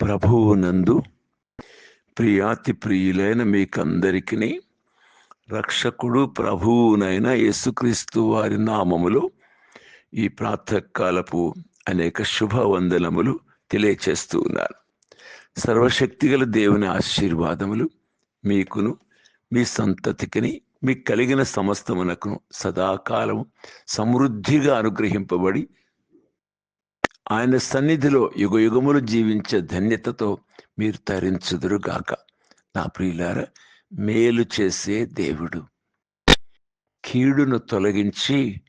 ప్రభువునందు ప్రియాతి ప్రియులైన మీకందరికీ రక్షకుడు ప్రభువునైన యేసుక్రీస్తు వారి నామములో ఈ ప్రాతకాలపు అనేక శుభవందనములు తెలియచేస్తూ ఉన్నారు సర్వశక్తిగల దేవుని ఆశీర్వాదములు మీకును మీ సంతతికిని మీకు కలిగిన సమస్తమునకును సదాకాలము సమృద్ధిగా అనుగ్రహింపబడి ఆయన సన్నిధిలో యుగ యుగములు జీవించే ధన్యతతో మీరు తరించుదురుగాక నా ప్రియులార మేలు చేసే దేవుడు. కీడును తొలగించి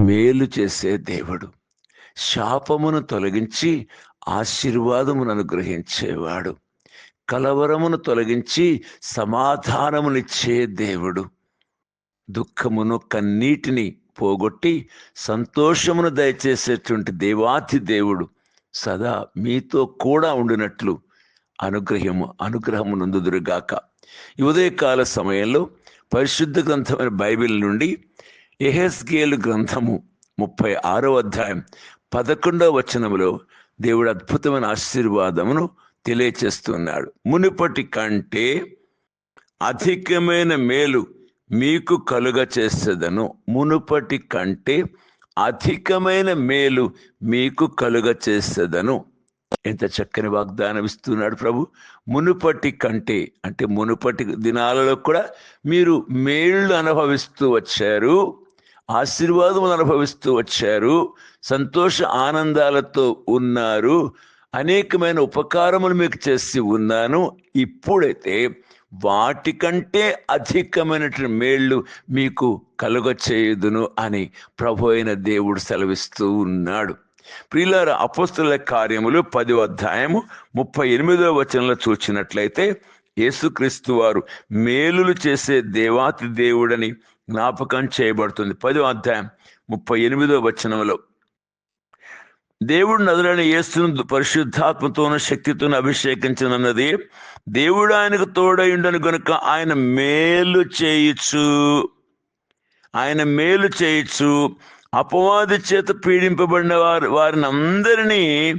మేలు చేసే దేవుడు. శాపమును తొలగించి ఆశీర్వాదమును అనుగ్రహించేవాడు. కలవరమును తొలగించి సమాధానమునిచ్చే దేవుడు. దుఃఖమును కన్నీటిని పోగొట్టి సంతోషమును దయచేసేటువంటి దేవాతి దేవుడు సదా మీతో కూడా ఉండినట్లు అనుగ్రహము అనుగ్రహము నందుదురుగాక. ఉదయకాల సమయంలో పరిశుద్ధ గ్రంథమైన బైబిల్ నుండి ఎహెస్గేలు గ్రంథము ముప్పై ఆరో అధ్యాయం పదకొండవ వచనములో దేవుడు అద్భుతమైన ఆశీర్వాదమును తెలియచేస్తున్నాడు. మునుపటి కంటే అధికమైన మేలు మీకు కలుగ చేసేదను. మునుపటి కంటే అధికమైన మేలు మీకు కలుగ చేసేదను. ఎంత చక్కని వాగ్దానం ఇస్తున్నాడు ప్రభు. మునుపటి కంటే అంటే మునుపటి దినాలలో కూడా మీరు మేళ్ళు అనుభవిస్తూ వచ్చారు. ఆశీర్వాదములు అనుభవిస్తూ వచ్చారు. సంతోష ఆనందాలతో ఉన్నారు. అనేకమైన ఉపకారములు మీకు చేసి ఉన్నాను. ఇప్పుడైతే వాటికంటే అధికమైనటువంటి మేళ్ళు మీకు కలుగచేయుదును అని ప్రభు అయిన దేవుడు సెలవిస్తూ ఉన్నాడు. ప్రియులార అపస్తుల కార్యములు పది అధ్యాయము ముప్పై ఎనిమిదో వచనంలో చూచినట్లయితే యేసుక్రీస్తు వారు మేలులు చేసే దేవాతి దేవుడని జ్ఞాపకం చేయబడుతుంది. పదో అధ్యాయం ముప్పై ఎనిమిదో వచనంలో. దేవుడు నదులని యేసును పరిశుద్ధాత్మతోనూ శక్తితోనూ అభిషేకించనున్నది. దేవుడు ఆయనకు తోడయుండను గనుక ఆయన మేలు చేయొచ్చు ఆయన మేలు చేయొచ్చు అపవాది చేత పీడింపబడిన వారు వారిని అందరినీ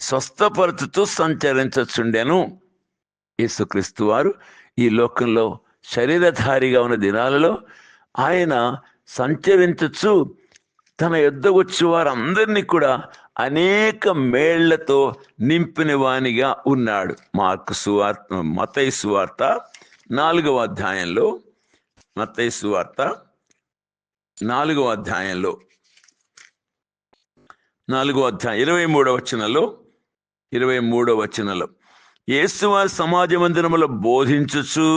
స్వస్థపరచుతూ సంచరించచ్చుండెను యేసుక్రీస్తు వారు ఈ లోకంలో శరీరధారిగా ఉన్న దినాలలో ఆయన సంచరించచ్చు. తన యుద్ధ వచ్చి వారందరినీ కూడా అనేక మేళ్ళతో నింపిన వానిగా ఉన్నాడు. మార్కు సువార్త మతై సువార్త నాలుగవ అధ్యాయంలో మతై సువార్త నాలుగవ అధ్యాయంలో నాలుగో అధ్యాయం ఇరవై మూడవ వచనంలో ఇరవై మూడవ వచనంలో. యేసువారి సమాజ మందిరములో బోధించుచు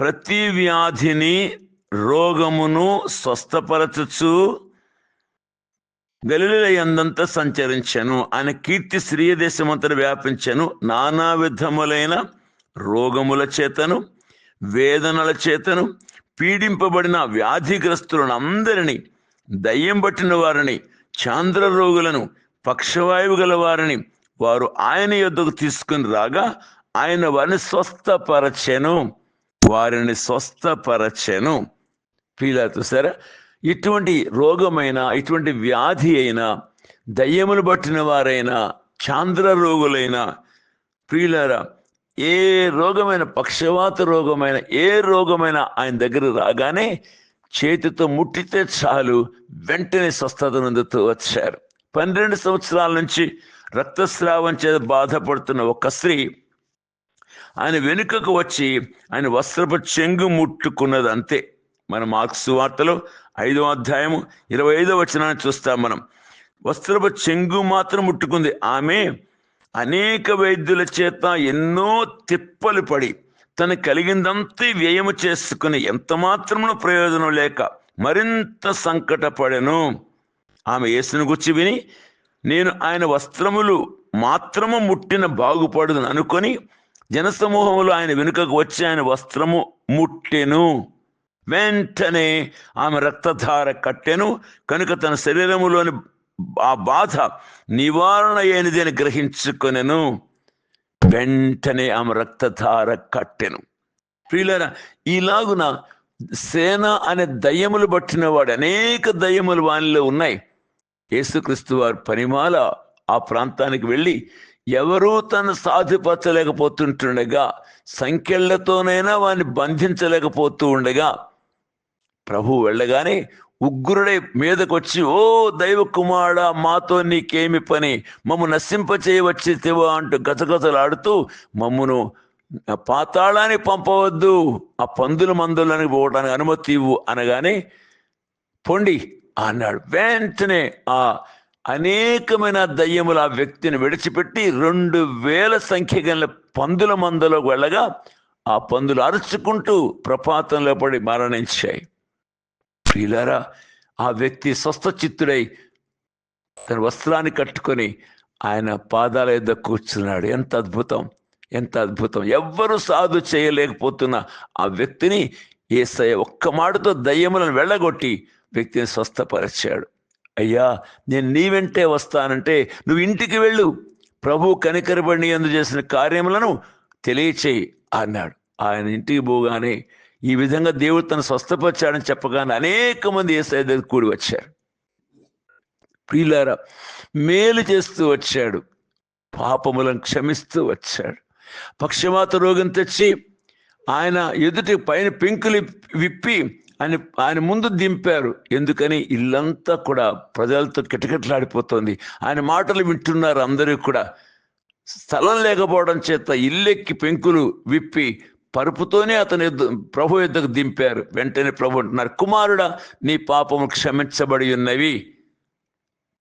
ప్రతి వ్యాధిని రోగమును స్వస్థపరచుచు గలిలయందంత సంచరించను. సంచరించాను ఆయన కీర్తి స్త్రీయ దేశమంతట వ్యాపించాను. నానా విధములైన రోగముల చేతను వేదనల చేతను పీడింపబడిన వ్యాధిగ్రస్తులను అందరినీ దయ్యం పట్టిన వారిని చాంద్ర రోగులను పక్షవాయువు గల వారిని వారు ఆయన యొద్దకు తీసుకుని రాగా ఆయన వారిని స్వస్థపరచెను. వారిని స్వస్థపరచెను. ఫీల్ సరే ఇటువంటి రోగమైన ఇటువంటి వ్యాధి అయినా దయ్యములు పట్టిన వారైనా చాంద్ర రోగులైన ప్రియులారా ఏ రోగమైన పక్షవాత రోగమైన ఏ రోగమైన ఆయన దగ్గర రాగానే చేతితో ముట్టితే చాలు వెంటనే స్వస్థత నందుతూ వచ్చారు. పన్నెండు సంవత్సరాల నుంచి రక్తస్రావం చేత బాధపడుతున్న ఒక స్త్రీ ఆయన వెనుకకు వచ్చి ఆయన వస్త్రపు చెంగు ముట్టుకున్నది అంతే మన మార్క్స్ వార్తలో ఐదవ అధ్యాయము ఇరవై ఐదో వచనాన్ని చూస్తాం మనం. వస్త్రపు చెంగు మాత్రం ముట్టుకుంది. ఆమె అనేక వైద్యుల చేత ఎన్నో తిప్పలు పడి తను కలిగిందంతా వ్యయము చేసుకుని ఎంత మాత్రమును ప్రయోజనం లేక మరింత సంకటపడెను. ఆమె యేసును గుచ్చి విని నేను ఆయన వస్త్రములు మాత్రము ముట్టిన బాగుపడదని అనుకొని జనసమూహములు ఆయన వెనుకకు వచ్చి ఆయన వస్త్రము ముట్టెను. వెంటనే ఆమె రక్తధార కట్టెను కనుక తన శరీరములోని ఆ బాధ నివారణ అయినది అని గ్రహించుకొనెను. వెంటనే ఆమె రక్తధార కట్టెను. ప్రియులరా ఈలాగున సేన అనే దయ్యములు పట్టిన వాడు అనేక దయ్యములు వానిలో ఉన్నాయి. యేసుక్రీస్తు వారు పరిమాల ఆ ప్రాంతానికి వెళ్ళి ఎవరూ తను సాధుపరచలేకపోతుంటుండగా సంఖ్యలతోనైనా వాడిని బంధించలేకపోతూ ఉండగా ప్రభు వెళ్ళగానే ఉగ్రుడే మీదకొచ్చి ఓ దైవ కుమారుడ మాతో నీకేమి పని? మమ్ము నశింపచేయవచ్చితివో అంటూ గజగజలాడుతూ మమ్మును పాతాళాన్ని పంపవద్దు ఆ పందుల మందులని పోవడానికి అనుమతి ఇవ్వు అనగానే పొండి అన్నాడు. వెంటనే ఆ అనేకమైన దయ్యములు ఆ వ్యక్తిని విడిచిపెట్టి రెండు వేల సంఖ్య గల పందుల మందలోకి వెళ్ళగా ఆ పందులు అరుచుకుంటూ ప్రపాతంలో పడి మరణించాయి. ప్రియులారా ఆ వ్యక్తి స్వస్థ చిత్తుడై తన వస్త్రాన్ని కట్టుకొని ఆయన పాదాల యొద్ద కూర్చున్నాడు. ఎంత అద్భుతం! ఎంత అద్భుతం! ఎవ్వరూ సాధు చేయలేకపోతున్న ఆ వ్యక్తిని ఏసయ్య ఒక్క మాటతో దయ్యములను వెళ్ళగొట్టి వ్యక్తిని స్వస్థపరిచాడు. అయ్యా నేను నీ వెంటే వస్తానంటే నువ్వు ఇంటికి వెళ్ళు. ప్రభు కనికరబడిని ఎందు చేసిన కార్యములను తెలియచేయి అన్నాడు. ఆయన ఇంటికి పోగానే ఈ విధంగా దేవుడు తను స్వస్థపరిచాడని చెప్పగానే అనేక మంది ఏసఐ దగ్గర కూడి వచ్చారు. ప్రియులారా మేలు చేస్తూ వచ్చాడు. పాపములను క్షమిస్తూ వచ్చాడు. పక్షవాత రోగం తెచ్చి ఆయన ఎదుటి పైన పెంకులు విప్పి ఆయన ఆయన ముందు దింపారు. ఎందుకని? ఇల్లంతా కూడా ప్రజలతో కిటకిటలాడిపోతుంది. ఆయన మాటలు వింటున్నారు అందరూ కూడా. స్థలం లేకపోవడం చేత ఇల్లెక్కి పెంకులు విప్పి పరుపుతోనే అతని యుద్ధ ప్రభు యుద్ధకు దింపారు. వెంటనే ప్రభు అంటున్నారు కుమారుడా నీ పాపము క్షమించబడి ఉన్నవి.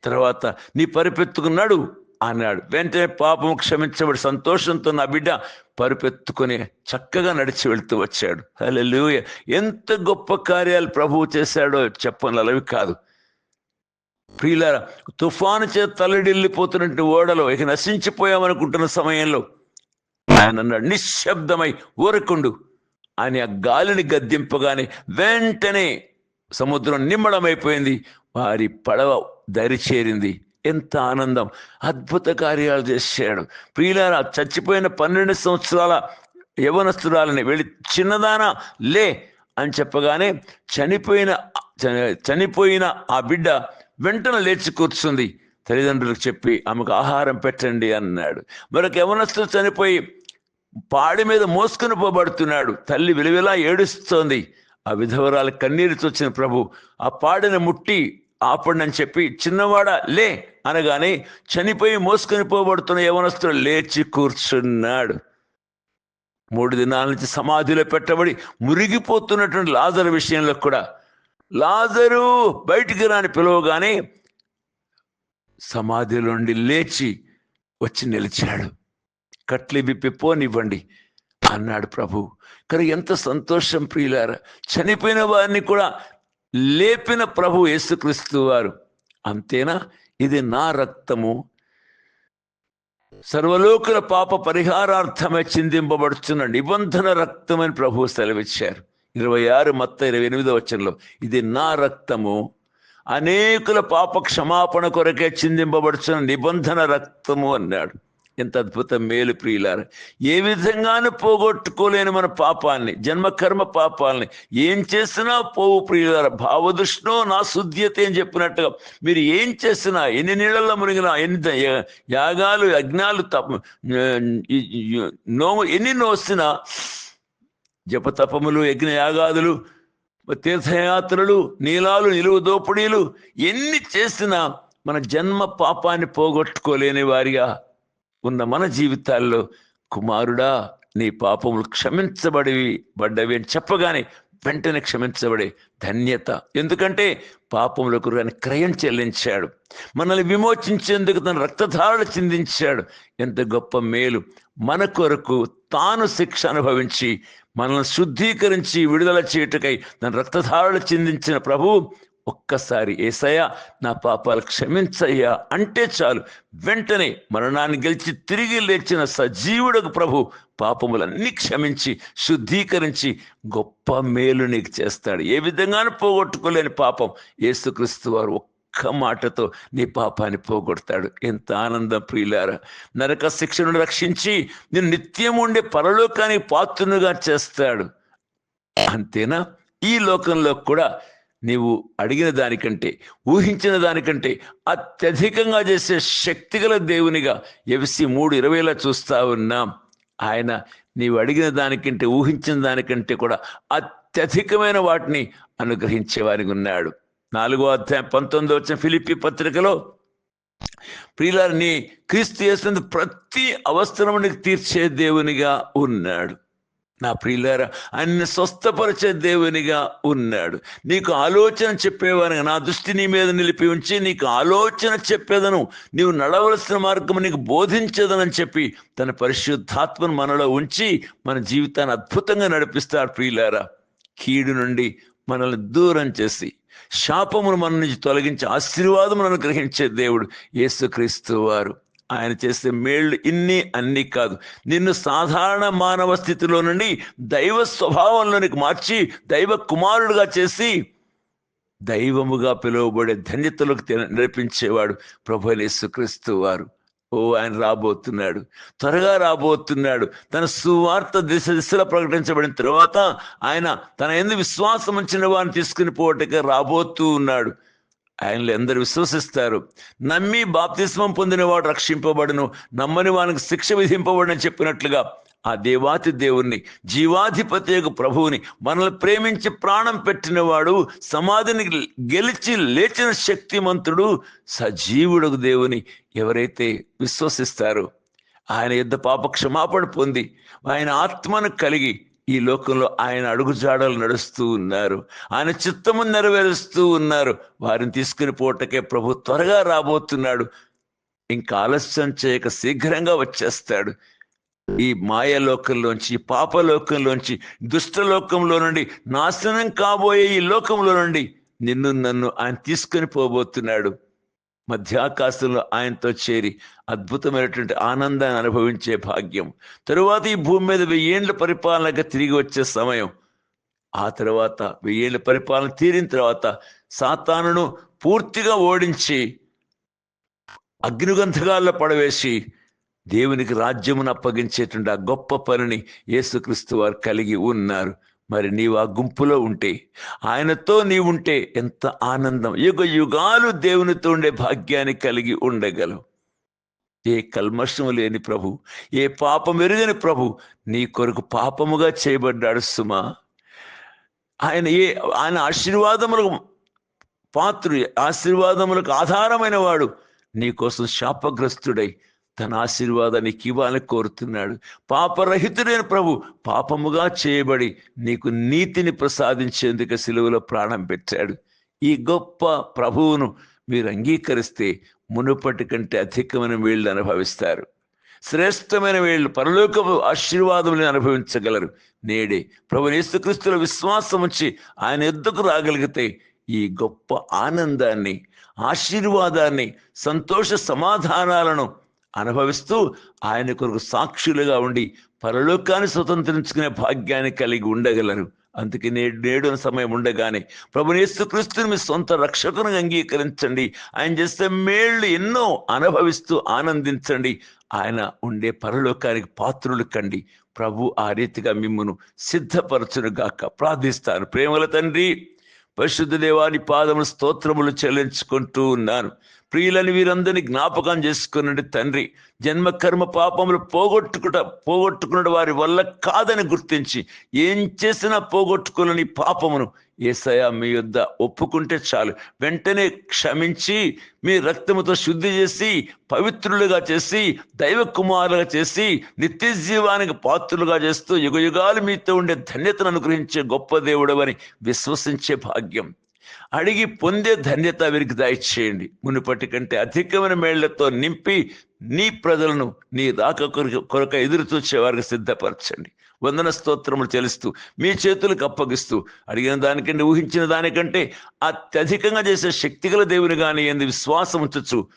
తర్వాత నీ పరిపెత్తుకున్నాడు? అన్నాడు. వెంటనే పాపము క్షమించబడి సంతోషంతో నా బిడ్డ పరుపెత్తుకొని చక్కగా నడిచి వెళ్తూ వచ్చాడు. హల్లెలూయ. ఎంత గొప్ప కార్యాలు ప్రభువు చేశాడో చెప్పనలవి కాదు. ప్రియులార తుఫాను చేత తల్లడిల్లిపోతున్నట్టు ఓడలో ఇక నశించిపోయామనుకుంటున్న సమయంలో ఆయన అన్నాడు నిశ్శబ్దమై ఊరకుండు. అని ఆ గాలిని గద్దింపగానే వెంటనే సముద్రం నిమ్మడమైపోయింది వారి పడవ దరి చేరింది. ఎంత ఆనందం! అద్భుత కార్యాలు చేశాడు. ప్రియులారా చచ్చిపోయిన పన్నెండు సంవత్సరాల యవనస్తురాలని వెళ్ళి చిన్నదానా లే అని చెప్పగానే చనిపోయిన చనిపోయిన ఆ బిడ్డ వెంటనే లేచి కూర్చుంది. తల్లిదండ్రులకు చెప్పి ఆమెకు ఆహారం పెట్టండి అన్నాడు. మరొక యవనస్తులు చనిపోయి పాడి మీద మోసుకుని పోబడుతున్నాడు. తల్లి విలువిలా ఏడుస్తోంది. ఆ విధవరాల కన్నీరు వచ్చిన ప్రభు ఆ పాడిని ముట్టి ఆపండి అని చెప్పి చిన్నవాడ లే అనగానే చనిపోయి మోసుకొని పోబడుతున్న యవనస్తుడు లేచి కూర్చున్నాడు. మూడు దినాల నుంచి సమాధిలో పెట్టబడి మురిగిపోతున్నటువంటి లాజర్ విషయంలో కూడా లాజరు బయటికి రాని పిలవగానే సమాధిలో నుండి లేచి వచ్చి నిలిచాడు. కట్లు పోనివ్వండి అన్నాడు ప్రభు. కానీ ఎంత సంతోషం ప్రియులారా. చనిపోయిన వారిని కూడా లేపిన ప్రభు యేసుక్రీస్తు వారు. అంతేనా? ఇది నా రక్తము. సర్వలోకుల పాప పరిహారార్థమే చిందింపబడుచున్న నిబంధన రక్తమని ప్రభు సెలవిచ్చారు. ఇరవై ఆరు మొత్తం ఇరవై ఎనిమిదో వచ్చంలో ఇది నా రక్తము. అనేకుల పాప క్షమాపణ కొరకే చిందింపబడుచున్న నిబంధన రక్తము అన్నాడు. ఎంత అద్భుతం మేలు ప్రియులారు. ఏ విధంగానూ పోగొట్టుకోలేని మన పాపాన్ని జన్మకర్మ పాపాలని. ఏం చేసినా పోవు ప్రియులార. భావదృష్ణో నా శుద్ధ్యత అని చెప్పినట్టుగా మీరు ఏం చేసినా ఎన్ని నీళ్ళల్లో మునిగినా ఎన్ని యాగాలు యజ్ఞాలు తప ఈ- నోము ఎన్ని నోసినా జపతపములు యజ్ఞ యాగాదులు తీర్థయాత్రలు నీలాలు నిలువు దోపిడీలు ఎన్ని చేసినా మన జన్మ పాపాన్ని పోగొట్టుకోలేని వారిగా ఉన్న మన జీవితాల్లో కుమారుడా నీ పాపములు క్షమించబడివి పడ్డవి అని చెప్పగానే వెంటనే క్షమించబడే ధన్యత. ఎందుకంటే పాపములకు ఆయన క్రయం చెల్లించాడు. మనల్ని విమోచించేందుకు తన రక్తధారణ చిందించాడు. ఎంత గొప్ప మేలు. మన కొరకు తాను శిక్ష అనుభవించి మనల్ని శుద్ధీకరించి విడుదల చేయుటకై తన రక్తధారణ చిందించిన ప్రభువు ఒక్కసారి ఏసయ్యా నా పాపాలు క్షమించయ్యా అంటే చాలు. వెంటనే మరణాన్ని గెలిచి తిరిగి లేచిన సజీవుడకు ప్రభు పాపములన్నీ క్షమించి శుద్ధీకరించి గొప్ప మేలు నీకు చేస్తాడు. ఏ విధంగానూ పోగొట్టుకోలేని పాపం యేసుక్రీస్తు వారు ఒక్క మాటతో నీ పాపాన్ని పోగొడతాడు. ఎంత ఆనందం ప్రియులారా. నరక శిక్షను రక్షించి నేను నిత్యం ఉండే పరలోకానికి పాత్రునుగా చేస్తాడు. అంతేనా? ఈ లోకంలో కూడా నీవు అడిగిన దానికంటే ఊహించిన దానికంటే అత్యధికంగా చేసే శక్తిగల దేవునిగా ఎఫ్సి మూడు ఇరవైలా చూస్తా ఉన్నాం. ఆయన నీవు అడిగిన దానికంటే ఊహించిన దానికంటే కూడా అత్యధికమైన వాటిని అనుగ్రహించేవారికి ఉన్నాడు. నాలుగో అధ్యాయం పంతొమ్మిది వచ్చిన ఫిలిపి పత్రికలో ప్రియులారిని క్రీస్తు చేసినందుకు ప్రతి అవసరమునికి తీర్చే దేవునిగా ఉన్నాడు. నా ప్రియులారా ఆయన స్వస్థపరిచే దేవునిగా ఉన్నాడు. నీకు ఆలోచన చెప్పేవారు నా దృష్టి నీ మీద నిలిపి ఉంచి నీకు ఆలోచన చెప్పేదను నీవు నడవలసిన మార్గం నీకు బోధించేదనని చెప్పి తన పరిశుద్ధాత్మను మనలో ఉంచి మన జీవితాన్ని అద్భుతంగా నడిపిస్తాడు ప్రియులారా. కీడు నుండి మనల్ని దూరం చేసి శాపమును మన నుంచి తొలగించి ఆశీర్వాదమును అనుగ్రహించే దేవుడు యేసుక్రీస్తు వారు. ఆయన చేసే మేళ్ళు ఇన్ని అన్ని కాదు. నిన్ను సాధారణ మానవ స్థితిలో నుండి దైవ స్వభావంలోనికి మార్చి దైవ కుమారుడుగా చేసి దైవముగా పిలువబడే ధన్యతలకు నేర్పించేవాడు నడిపించేవాడు ప్రభు యేసుక్రీస్తు వారు. ఓ ఆయన రాబోతున్నాడు. త్వరగా రాబోతున్నాడు. తన సువార్త దిశ దిశలో ప్రకటించబడిన తర్వాత ఆయన తన ఎందు విశ్వాసం ఉంచిన వారిని తీసుకుని పోవటగా రాబోతూ ఉన్నాడు. ఆయనలో ఎందరు విశ్వసిస్తారు. నమ్మి బాప్తిస్మం పొందినవాడు రక్షింపబడును నమ్మని వానికి శిక్ష విధింపబడని చెప్పినట్లుగా ఆ దేవాతి దేవుణ్ణి జీవాధిపతి యొక్క ప్రభువుని మనల్ని ప్రేమించి ప్రాణం పెట్టినవాడు సమాధిని గెలిచి లేచిన శక్తిమంతుడు సజీవుడు దేవుని ఎవరైతే విశ్వసిస్తారో ఆయన యుద్ధ పాప క్షమాపణ పొంది ఆయన ఆత్మను కలిగి ఈ లోకంలో ఆయన అడుగుజాడలు నడుస్తూ ఉన్నారు. ఆయన చిత్తము నెరవేరుస్తూ ఉన్నారు. వారిని తీసుకుని పోటకే ప్రభు త్వరగా రాబోతున్నాడు. ఇంకా ఆలస్యం చేయక శీఘ్రంగా వచ్చేస్తాడు. ఈ మాయ లోకంలోంచి దుష్టలోకంలో పాప లోకంలోంచి నుండి నాశనం కాబోయే ఈ లోకంలో నుండి నిన్ను నన్ను ఆయన తీసుకొని పోబోతున్నాడు. మధ్యాకాశంలో ఆయనతో చేరి అద్భుతమైనటువంటి ఆనందాన్ని అనుభవించే భాగ్యం. తరువాత ఈ భూమి మీద వెయ్యేండ్ల పరిపాలనగా తిరిగి వచ్చే సమయం. ఆ తర్వాత వెయ్యేళ్ళ పరిపాలన తీరిన తర్వాత సాతానును పూర్తిగా ఓడించి అగ్నిగంధకాల్లో పడవేసి దేవునికి రాజ్యమును అప్పగించేటువంటి ఆ గొప్ప పనిని యేసుక్రీస్తు వారు కలిగి ఉన్నారు. మరి నీవు ఆ గుంపులో ఉంటే ఆయనతో నీవుంటే ఎంత ఆనందం. యుగ యుగాలు దేవునితో ఉండే భాగ్యాన్ని కలిగి ఉండగలవు. ఏ కల్మషం లేని ప్రభు ఏ పాపం ఎరుగని ప్రభు నీ కొరకు పాపముగా చేయబడ్డాడు సుమా. ఆయన ఏ ఆయన ఆశీర్వాదములకు పాత్రుడు ఆశీర్వాదములకు ఆధారమైన వాడు నీకోసం శాపగ్రస్తుడై తన ఆశీర్వాదానికి ఇవ్వాలని కోరుతున్నాడు. పాపరహితుడైన ప్రభు పాపముగా చేయబడి నీకు నీతిని ప్రసాదించేందుకు సిలువలో ప్రాణం పెట్టాడు. ఈ గొప్ప ప్రభువును మీరు అంగీకరిస్తే మునుపటి కంటే అధికమైన వీళ్ళు అనుభవిస్తారు. శ్రేష్టమైన వీళ్ళు పరలోకపు ఆశీర్వాదములను అనుభవించగలరు. నేడే ప్రభు యేసుక్రీస్తుల విశ్వాసం వచ్చి ఆయన ఎద్దుకు రాగలిగితే ఈ గొప్ప ఆనందాన్ని ఆశీర్వాదాన్ని సంతోష సమాధానాలను అనుభవిస్తూ ఆయన కొరకు సాక్షులుగా ఉండి పరలోకాన్ని స్వతంత్రించుకునే భాగ్యాన్ని కలిగి ఉండగలరు అందుకే నేడు నేడు సమయం ఉండగానే ప్రభు యేసుక్రీస్తుని మీ సొంత రక్షకును అంగీకరించండి. ఆయన చేస్తే మేళ్ళు ఎన్నో అనుభవిస్తూ ఆనందించండి. ఆయన ఉండే పరలోకానికి పాత్రులు కండి. ప్రభు ఆ రీతిగా మిమ్మను సిద్ధపరచును గాక ప్రార్థిస్తాను. ప్రేమల తండ్రి పరిశుద్ధ దేవాని పాదములు స్తోత్రములు చెల్లించుకుంటూ ఉన్నాను. ప్రియులని వీరందరినీ జ్ఞాపకం చేసుకునండి తండ్రి. జన్మ కర్మ పాపములు పోగొట్టుకుట పోగొట్టుకున్న వారి వల్ల కాదని గుర్తించి ఏం చేసినా పోగొట్టుకోలేని పాపమును ఏసయ మీ యొద్ద ఒప్పుకుంటే చాలు. వెంటనే క్షమించి మీ రక్తముతో శుద్ధి చేసి పవిత్రులుగా చేసి దైవ కుమారులుగా చేసి నిత్య జీవానికి పాత్రులుగా చేస్తూ యుగయుగాలు మీతో ఉండే ధన్యతను అనుగ్రహించే గొప్ప దేవుడవని విశ్వసించే భాగ్యం. అడిగి పొందే ధన్యత వీరికి దయచేయండి మునుపటి కంటే అధికమైన మేళ్ళతో నింపి నీ ప్రజలను నీ రాక కొరకు కొరక ఎదురు చూచే వారికి సిద్ధపరచండి. వందన స్తోత్రములు చెల్లిస్తూ మీ చేతులకు అప్పగిస్తూ అడిగిన దానికంటే ఊహించిన దానికంటే అత్యధికంగా చేసే శక్తిగల దేవుని కానీ ఎందు విశ్వాసం ఉంచచ్చు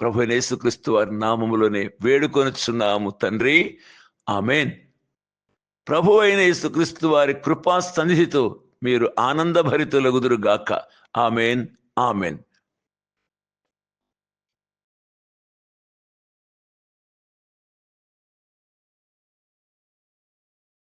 ప్రభు యేసుక్రీస్తు వారి నామములోనే వేడుకొనుచున్నాము తండ్రి. ఆమెన్. ప్రభు అయిన యేసుక్రీస్తు వారి కృపా సన్నిధితో మీరు ఆనందభరితులగుదురుగాక ఆమెన్ ఆమెన్.